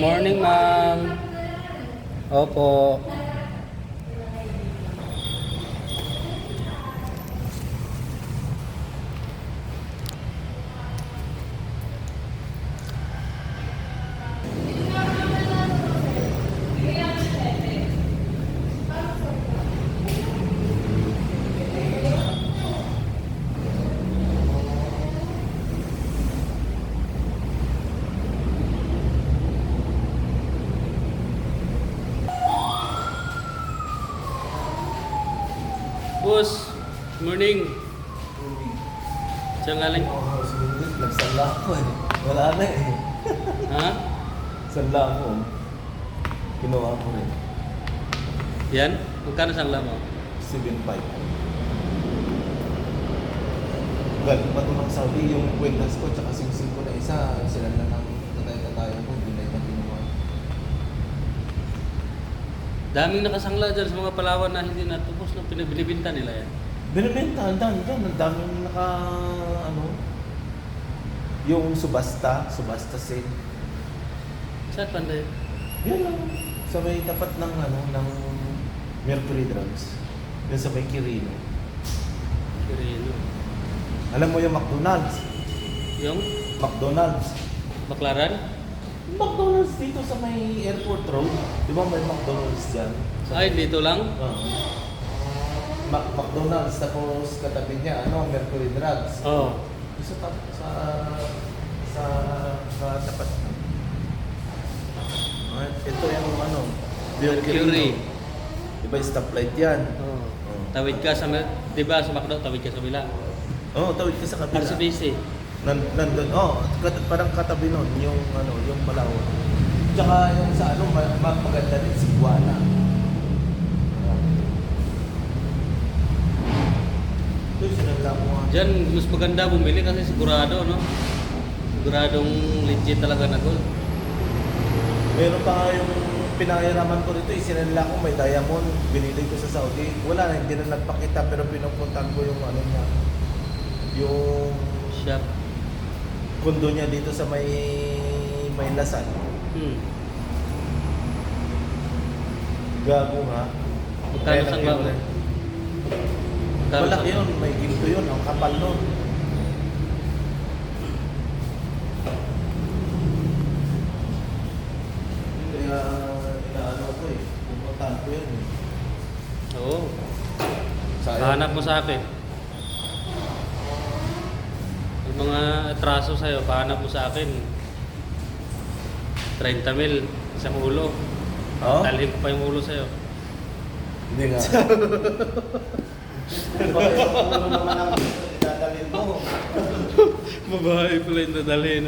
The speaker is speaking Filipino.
morning, ma'am. Opo. Boss, morning. Saan galing? Nagsala ako eh. Wala na eh. Ha? Sala ako. Kinuha ko rin. Yan? Magkano sangla mo? 7.5. Galing pa ito ng Saudi, yung kwentas ko, tsaka sing-sing ko na isa, sila na ng tatay-tatayan ko, hindi na yung kinuha. Daming nakasangla dyan sa mga palawan na hindi natubos na pinagbinibinta nila yan. Binibenta, ang dami dyan, ang daming naka, ano, yung subasta, subasta sale. Saan panday? Yan lang. Sa may tapat ng, ano, ng Mercury Drugs. Yan sa may Kirino. Kirino. Alam mo yung McDonald's? Yung McDonald's. baklaran? McDonald's dito sa may airport road. Di ba may McDonald's dyan? Sa Ay, dito lang? Oo. Mac- McDonald's tapos katabi niya ano Mercury Drugs. Oo. Sa tap- sa sa sa tapat. Ah, ito yung ano, Mercury. Di ba stoplight yan? Oo. Oo. Tawid ka sa, di ba sa McDo, tawid ka sa bila. Oo, oh, tawid ka sa kabila. RCBC. Nan, nandun, oh, kat, parang katabi nun, yung ano, yung Malaw. Tsaka yung sa ano, ma, ma- maganda rin si Guana. Ito, sinala ko nga. Diyan, mas maganda bumili kasi sigurado, no? Siguradong legit talaga na gold. Meron pa nga yung pinahiraman ko rito, isinanla ko may diamond, binili ko sa Saudi. Wala na, hindi na nagpakita pero pinupuntan ko yung ano niya. Yung Shop. Kundo niya dito sa may may lasan. Hmm. Gago nga. Magkano Kaya sang nag- bago? Magkano Malaki yun, may ginto yun, ang kapal nun. Kaya inaano ko eh, pupuntahan ko yun eh. Oo. Sayang. Hanap mo sa akin. Yung mga atraso sa'yo, pahanap mo sa akin. 30 mil, isang ulo. Oh? Dalhin ko pa yung ulo sa'yo. Hindi nga. Ulo naman ang idadalhin mo? Babae pala yung dadalhin.